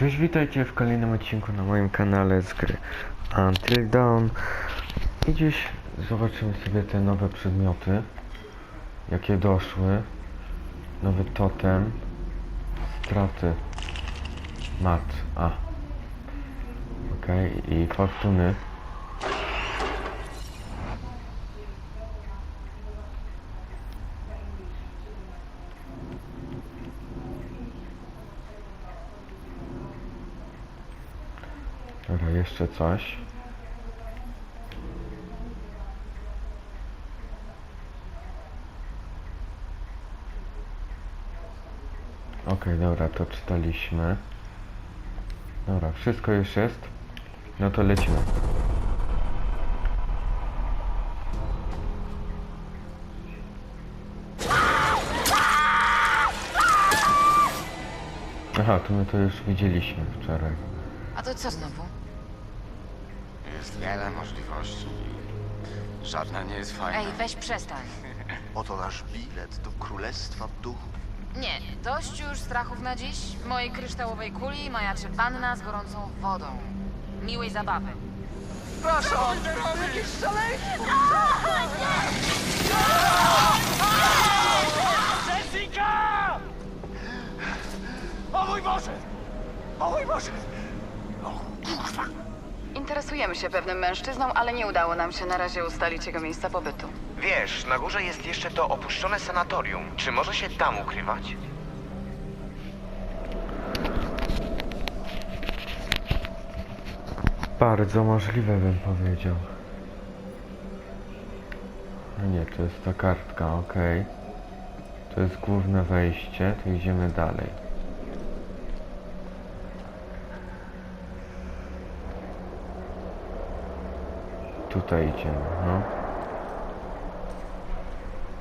Cześć, witajcie w kolejnym odcinku na moim kanale z gry Until Dawn. I dziś zobaczymy sobie te nowe przedmioty Jakie doszły. Nowy totem Straty Mat, a. Okej, i fortuny Dobra, jeszcze coś. Okej, dobra, to czytaliśmy. Dobra, wszystko już jest. No to lecimy. Aha, to my to już widzieliśmy wczoraj. A to co znowu? Jest wiele możliwości. Żadna nie jest fajna. Ej, weź przestań. Oto nasz bilet do Królestwa Duchów. Nie, dość już strachów na dziś. W mojej kryształowej kuli majaczy panna z gorącą wodą. Miłej zabawy. Proszę! Jessica! O mój Boże! O mój Boże! Interesujemy się pewnym mężczyzną, ale nie udało nam się na razie ustalić jego miejsca pobytu. Wiesz, na górze jest jeszcze to opuszczone sanatorium. Czy może się tam ukrywać? Bardzo możliwe bym powiedział. Nie, to jest ta kartka, ok. To jest główne wejście, to idziemy dalej. Idziemy, no.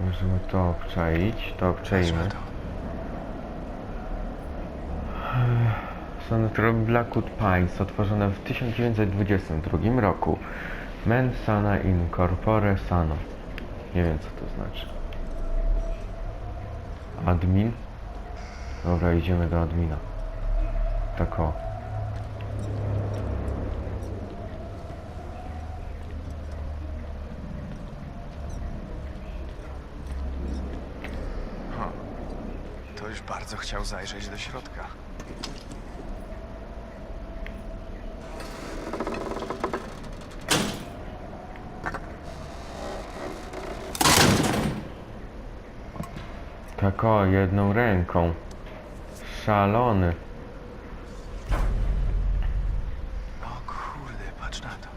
Możemy to obczaić, to obczajmy. Sanatorium Blackwood Pines, otworzone w 1922 roku. Men sana in corpore sano. Nie wiem co to znaczy. Admin? Dobra, idziemy do admina. Tak o. To już bardzo chciał zajrzeć do środka. Tak o, jedną ręką. Szalony. O kurde, patrz na to.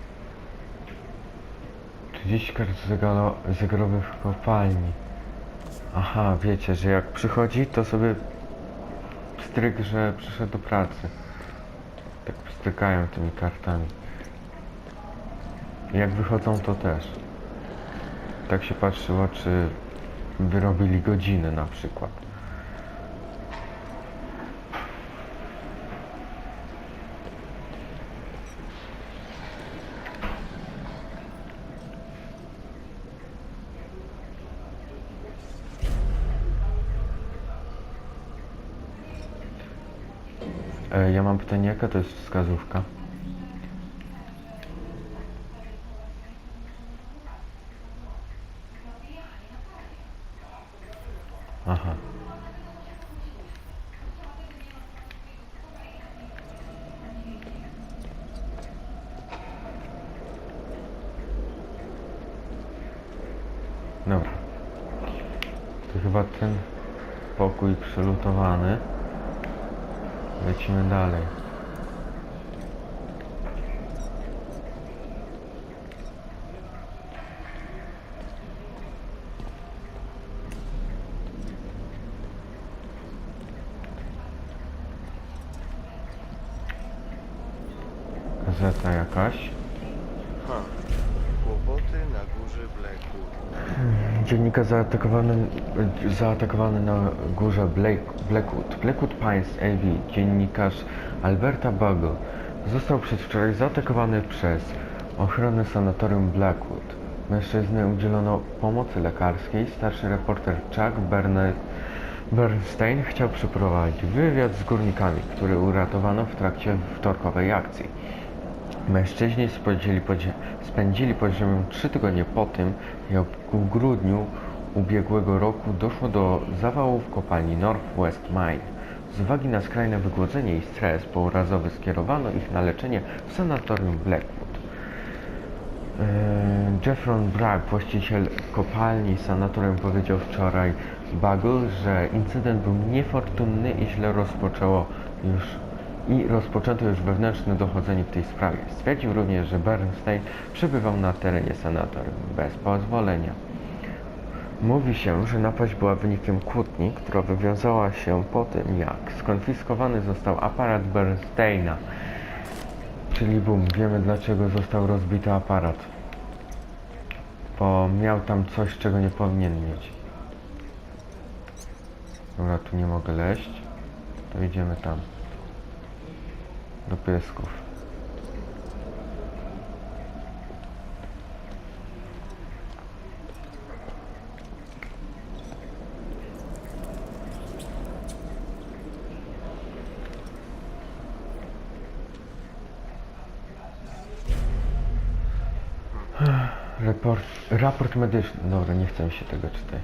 30 kart zegalo- zegarowych w kopalni. Aha, wiecie, że jak przychodzi, to sobie stryk, że przyszedł do pracy. Tak strykają tymi kartami. Jak wychodzą, to też. Tak się patrzyło, czy wyrobili godziny na przykład. Ja mam pytanie, jaka to jest wskazówka? Aha. Dobra. To chyba ten pokój przelutowany. Lecimy dalej. Gazeta jakaś. Ha. Kłopoty na górze Blackwood. Dziennikarz zaatakowany, zaatakowany na górze Blake, Blackwood. Blackwood Pines AV, dziennikarz Alberta Bugle, został przedwczoraj zaatakowany przez ochronę sanatorium Blackwood. Mężczyzny udzielono pomocy lekarskiej. Starszy reporter Chuck Bernstein chciał przeprowadzić wywiad z górnikami, który uratowano w trakcie wtorkowej akcji. Mężczyźni spędzili, pod ziemią trzy tygodnie po tym, jak w grudniu ubiegłego roku doszło do zawału w kopalni Northwest Mine. Z uwagi na skrajne wygłodzenie i stres pourazowy skierowano ich na leczenie w sanatorium Blackwood. Eee, Jeffron Bragg, właściciel kopalni sanatorium, powiedział wczoraj Bugle, że incydent był niefortunny i źle rozpoczęło już i rozpoczęto już wewnętrzne dochodzenie w tej sprawie. Stwierdził również, że Bernstein przebywał na terenie sanatorium bez pozwolenia. Mówi się, że napaść była wynikiem kłótni, która wywiązała się po tym, jak skonfiskowany został aparat Bernsteina. Czyli bum, wiemy dlaczego został rozbity aparat. Bo miał tam coś, czego nie powinien mieć. Dobra, tu nie mogę leść. To idziemy tam. Do piesków. Report, raport medyczny. Dobra, nie chcę mi się tego czytać.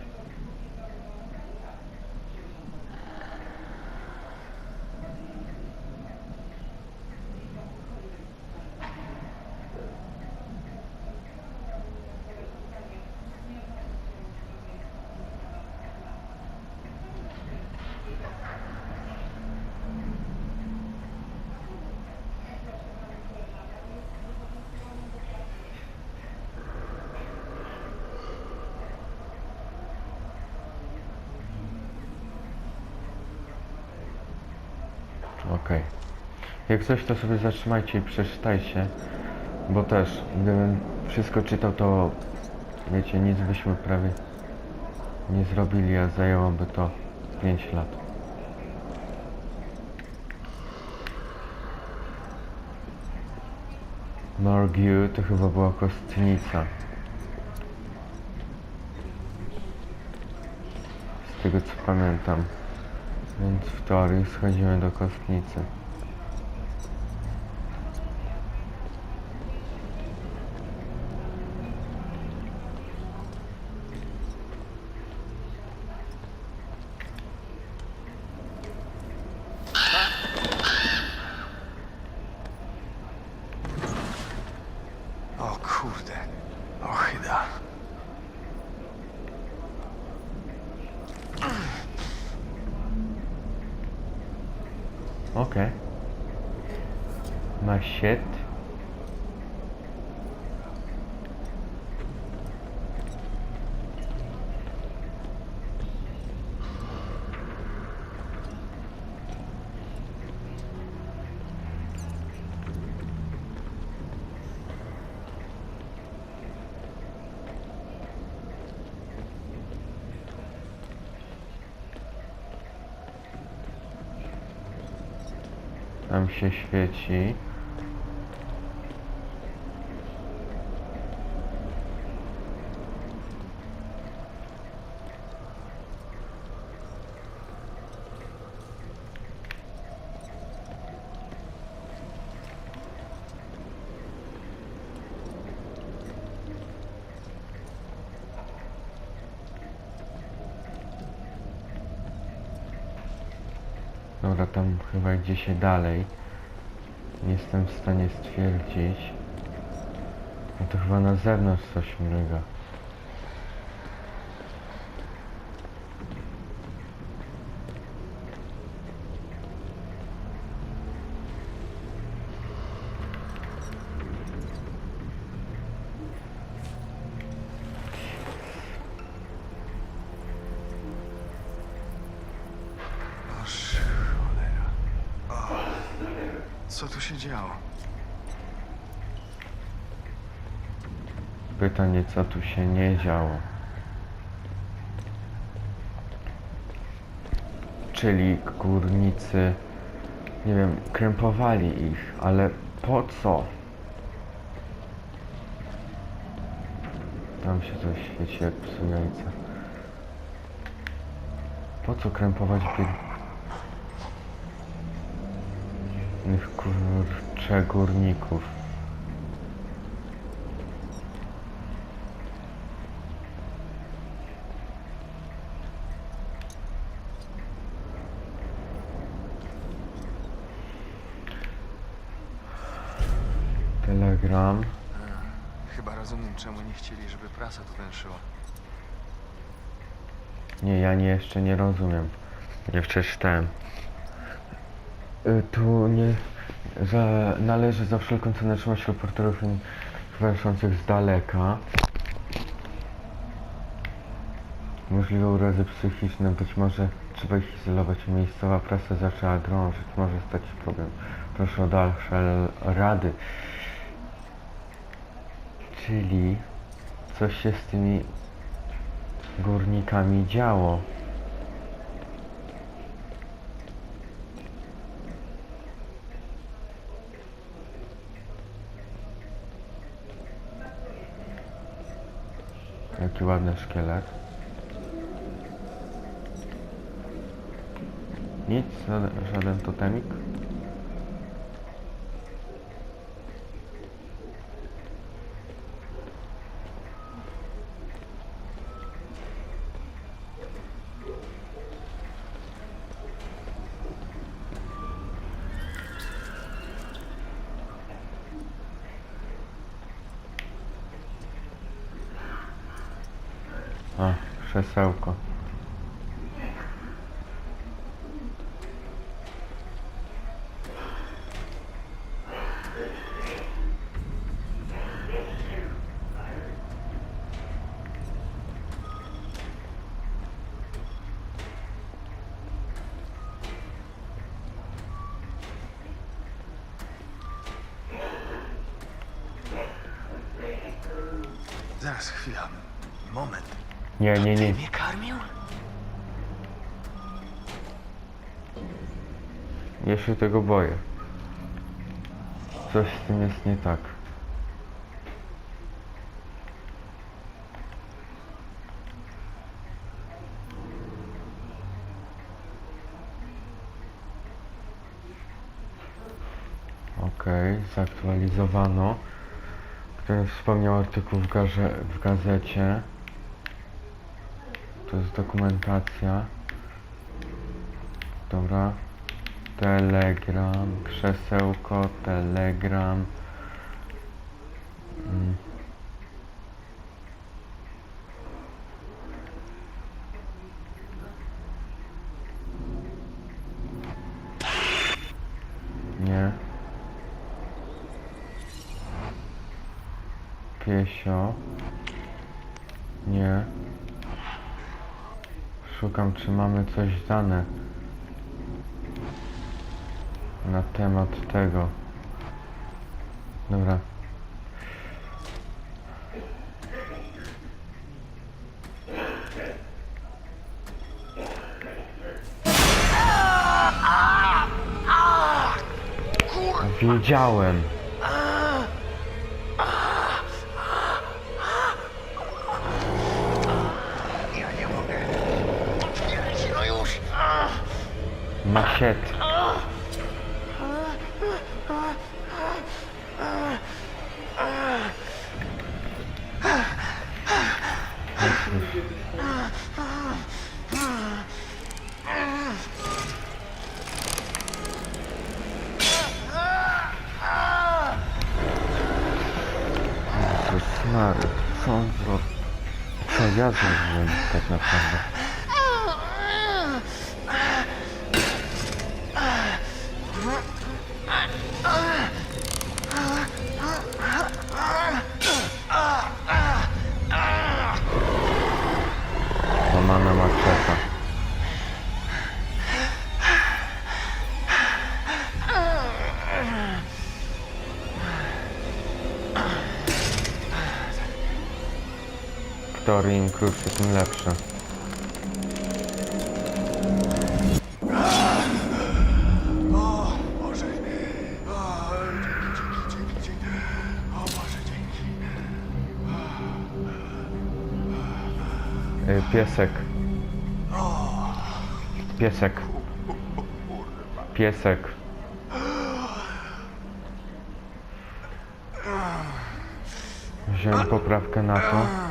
Okej. Jak coś, to sobie zatrzymajcie i przeczytajcie. Bo też, gdybym wszystko czytał, to wiecie, nic byśmy prawie nie zrobili, a zajęłoby to 5 lat. Morgue to chyba była kostnica. Z tego co pamiętam. Więc w teorii schodzimy do kostnicy. Shit. Tam się świeci. Dobra, tam chyba idzie się dalej. Nie jestem w stanie stwierdzić. No to chyba na zewnątrz coś mryga. Co tu się działo? Pytanie, co tu się nie działo. Czyli górnicy, nie wiem, krępowali ich, ale po co? Tam się coś świeci jak psu jajca. Po co krępować biednych kurcze górników? Telegram. Chyba rozumiem, czemu nie chcieli, żeby prasa tu węszyła. Nie, ja nie, jeszcze nie rozumiem. Nie przeczytałem. Y, Tu nie... Że należy za wszelką cenę trzymać reporterów węszących z daleka. Możliwe urazy psychiczne, być może trzeba ich izolować. Miejscowa prasa zaczęła drążyć, może stać się problem. Proszę o dalsze rady. Czyli coś się z tymi górnikami działo. Jaki ładny szkielet. Nic, żaden, żaden totemik. A, krzesełko. Zaraz, chwila. Moment. Nie, nie, nie. Mnie karmił? Ja się tego boję. Coś z tym jest nie tak. Okej, zaktualizowano. Ktoś wspomniał artykuł w, garze, w gazecie. To jest dokumentacja. Dobra. Telegram, krzesełko, telegram. Mm. Nie. Piesio. Nie. Szukam, czy mamy coś dane na temat tego. Dobra. Wiedziałem. Tak naprawdę? O Boże, dzięki. Y, piesek. Piesek. Piesek. Wziąłem poprawkę na to,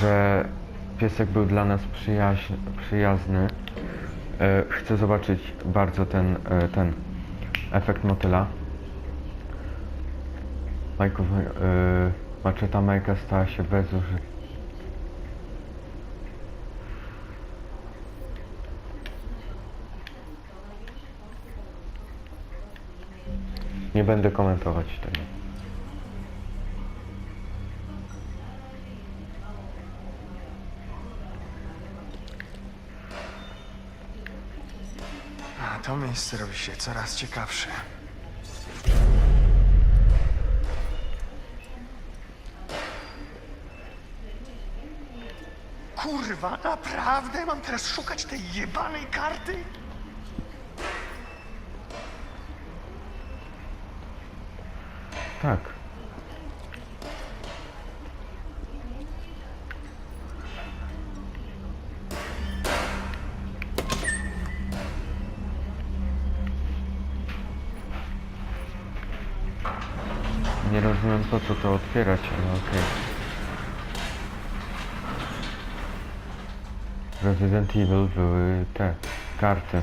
że piesek był dla nas przyjaźń, przyjazny. E, chcę zobaczyć bardzo ten, e, ten efekt motyla. Majków, e, maczeta Majka stała się bezużyteczna. Nie będę komentować tego. To miejsce robi się coraz ciekawsze. Kurwa, naprawdę mam teraz szukać tej jebanej karty? Tak. Otwierać, ale okej. Resident Evil były te karty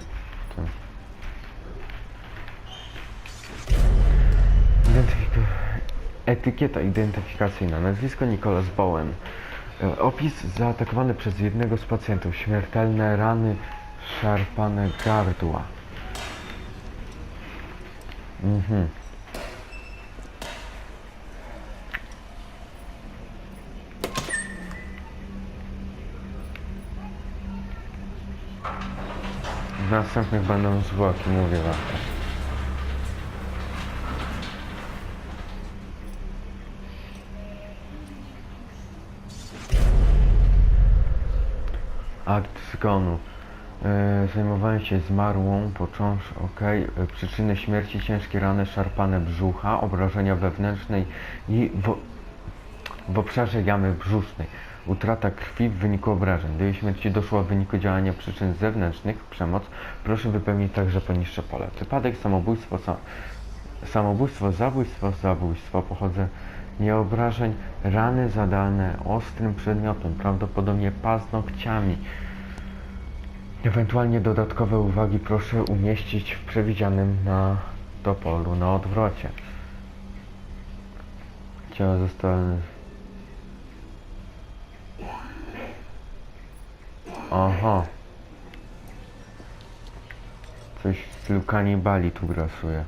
Etykieta identyfikacyjna. Nazwisko Nicholas Bowen. E, Opis zaatakowany przez jednego z pacjentów. Śmiertelne rany, szarpane gardła. Mhm. Następnych będą zwłoki, mówię wam. Akt zgonu. E, zajmowałem się zmarłą, począwszy, ok. E, przyczyny śmierci, ciężkie rany, szarpane brzucha, obrażenia wewnętrzne i w, w obszarze jamy brzusznej. Utrata krwi w wyniku obrażeń. Do jej śmierci doszło w wyniku działania przyczyn zewnętrznych, przemoc. Proszę wypełnić także poniższe pole. Wypadek, samobójstwo, sa, samobójstwo, zabójstwo, zabójstwo, pochodzenie obrażeń, rany zadane ostrym przedmiotem, prawdopodobnie paznokciami. Ewentualnie dodatkowe uwagi proszę umieścić w przewidzianym na to polu na odwrocie. Ciało zostało... Aha. Coś w stylu kanibali tu grasuje.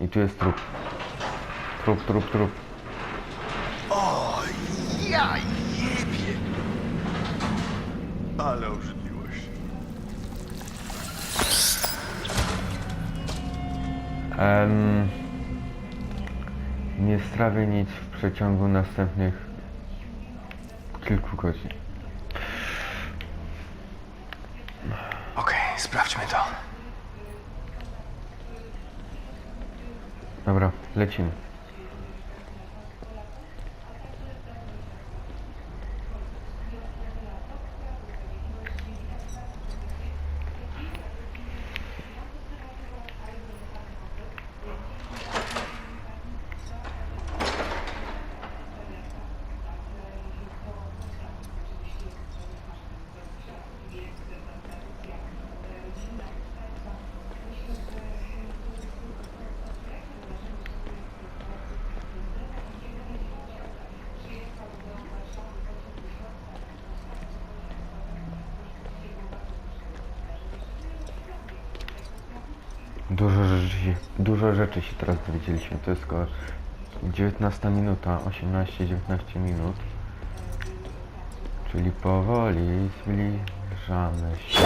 I tu jest trup. Trup, trup, trup. O, ja jebie! Ale obrzydliwość. Em, nie strawię nic przeciągu następnych kilku godzin. Okej, sprawdźmy to. Dobra, lecimy. Dużo rzeczy, dużo rzeczy się teraz dowiedzieliśmy. To jest około 19 minuta, 18-19 minut. Czyli powoli zbliżamy się.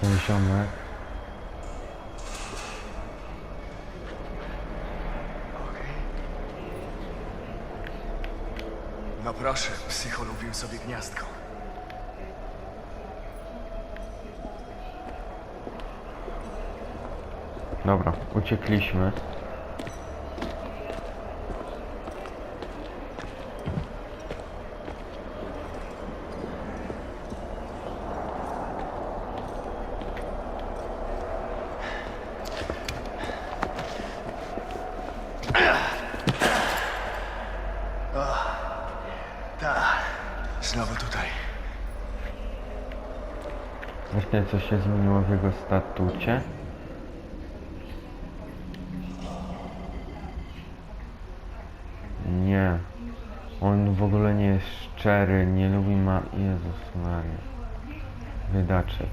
Ten ziomek. No proszę, psycho lubił sobie gniazdko. Dobra, uciekliśmy. Tak, znowu tutaj. Coś się zmieniło w jego statucie. Nie. On w ogóle nie jest szczery, nie lubi ma... Jezus Maria. Biedaczek.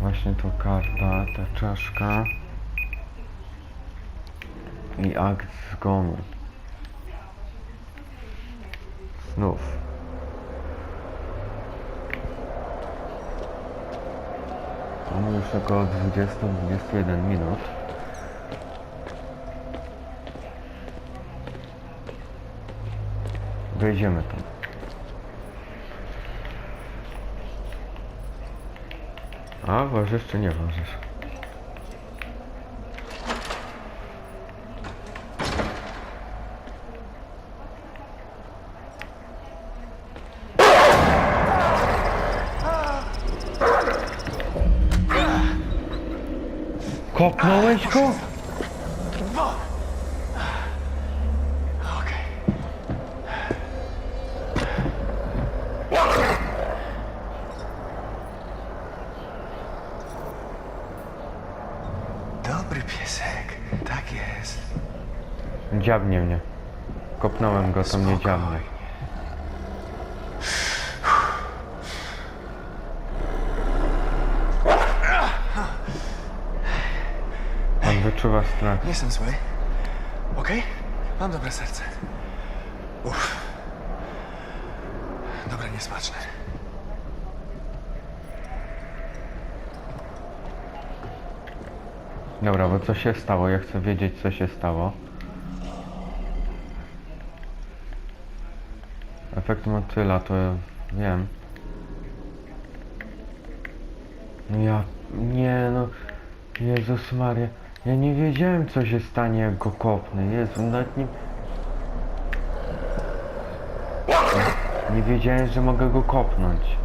Właśnie to karta, ta czaszka. I akt zgonu. Znów. Mamy już około 20-21 minut. Wejdziemy tam. A, ważysz czy nie ważysz? Dziabnie mnie. Kopnąłem go, to mnie dziabnie. On wyczuwa strach. Nie jestem zły. Okej? Mam dobre serce. Uff. Dobre, niesmaczne. Dobra, bo co się stało? Ja chcę wiedzieć, co się stało. Efekt motyla, to wiem. No ja... Nie no... Jezus Maria. Ja nie wiedziałem, co się stanie, jak go kopnę. Jezu, nawet nie... Nie wiedziałem, że mogę go kopnąć.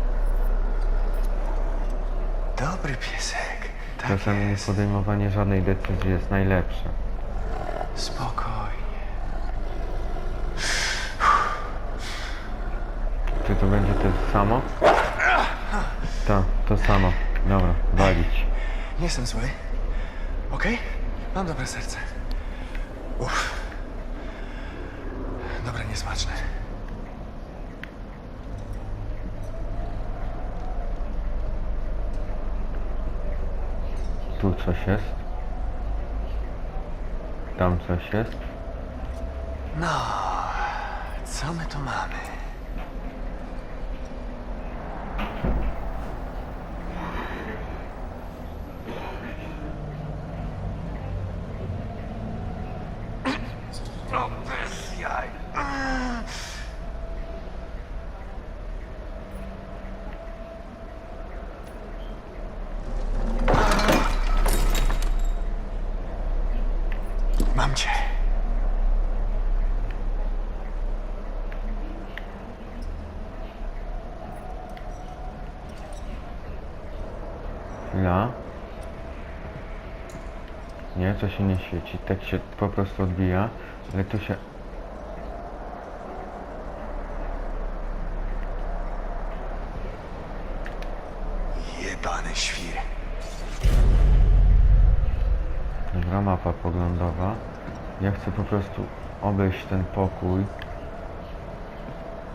Dobry piesek. Tak Czasami jest. podejmowanie żadnej decyzji jest najlepsze. Czy to będzie to samo? Tak, to samo. Dobra, walić. Nie jestem zły. Okej? Mam dobre serce. Uff. Dobre, niesmaczne. Tu coś jest. Tam coś jest. No, co my tu mamy? No bez jaj. Mam cię. Chwila. Nie, to się nie świeci. Tak się po prostu odbija. Ale tu się... poglądowa. Ja chcę po prostu obejść ten pokój.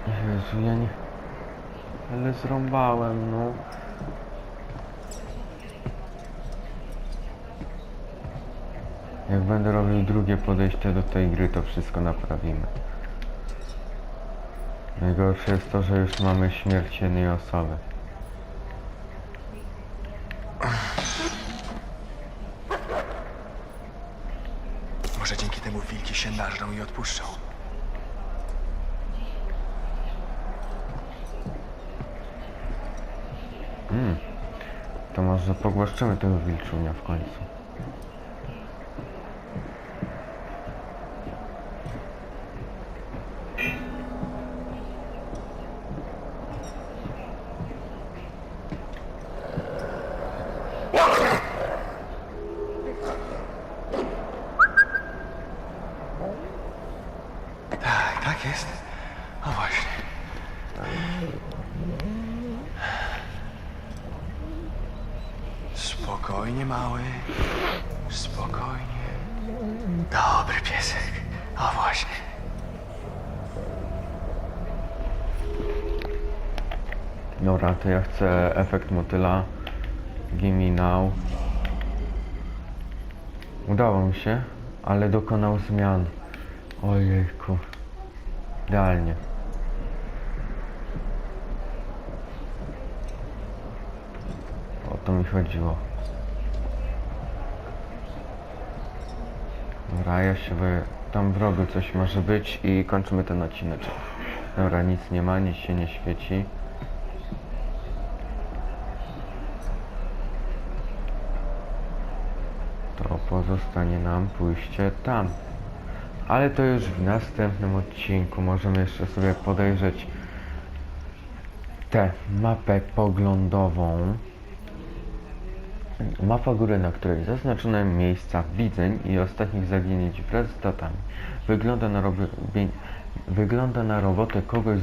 Jezu, ja nie... Ale zrąbałem, no. Jak będę robił drugie podejście do tej gry, to wszystko naprawimy. Najgorsze jest to, że już mamy śmierć jednej osoby. się i odpuszczą. To może pogłaszczymy tego wilczunia w końcu. Tak, tak jest. O właśnie. Spokojnie, mały. Spokojnie. Dobry piesek. O właśnie. Dobra, to ja chcę efekt motyla. Gimme now. Udało mi się, ale dokonał zmian. Ojejku. Idealnie. O to mi chodziło. Dobra, się wy... Tam w rogu coś może być i kończymy ten odcinek. Dobra, nic nie ma, nic się nie świeci. to pozostanie nam pójście tam. Ale to już w następnym odcinku możemy jeszcze sobie podejrzeć tę mapę poglądową. Mapa góry, na której zaznaczone miejsca widzeń i ostatnich zaginięć wraz z datami. Wygląda na, wygląda na robotę kogoś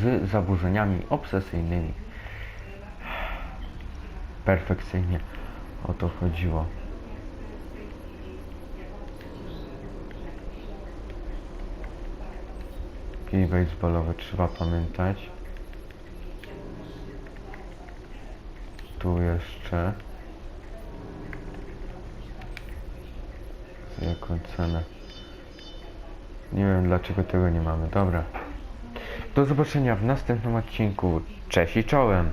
z zaburzeniami obsesyjnymi. Perfekcyjnie o to chodziło. Kij baseballowy trzeba pamiętać. Tu jeszcze. Jaką cenę? Nie wiem dlaczego tego nie mamy. Dobra. Do zobaczenia w następnym odcinku. Cześć i czołem!